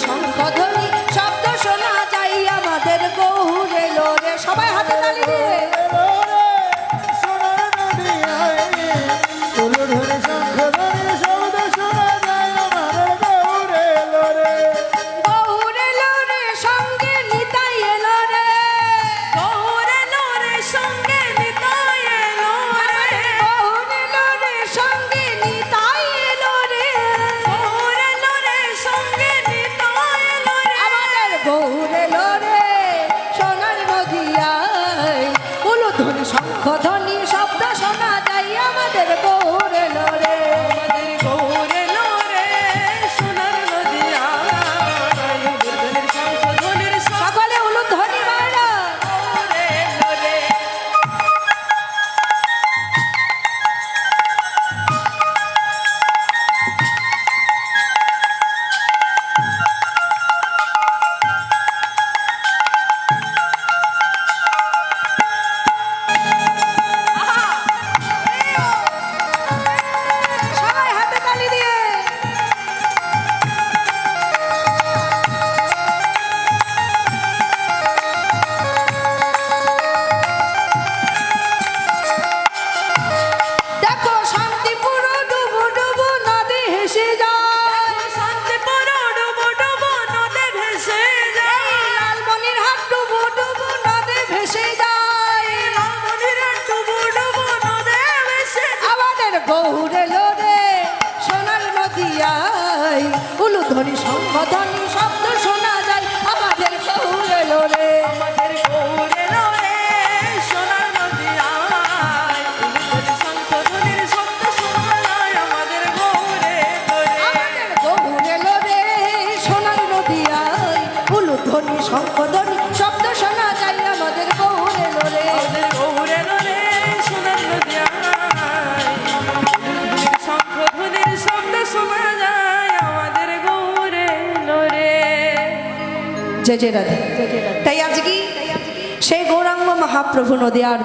শঙ্কর গৌরে লোরে সোনার নদিয়াই উলুধ্বনি সম্বোধনী শব্দ শোনা যায়। আমাদের গৌরে লোরে আমাদের সোনার শব্দ আমাদের শব্দ শোনা জয় জয় রাধে। তাই আজকে সেই গৌরাঙ্গ মহাপ্রভু নদিয়ার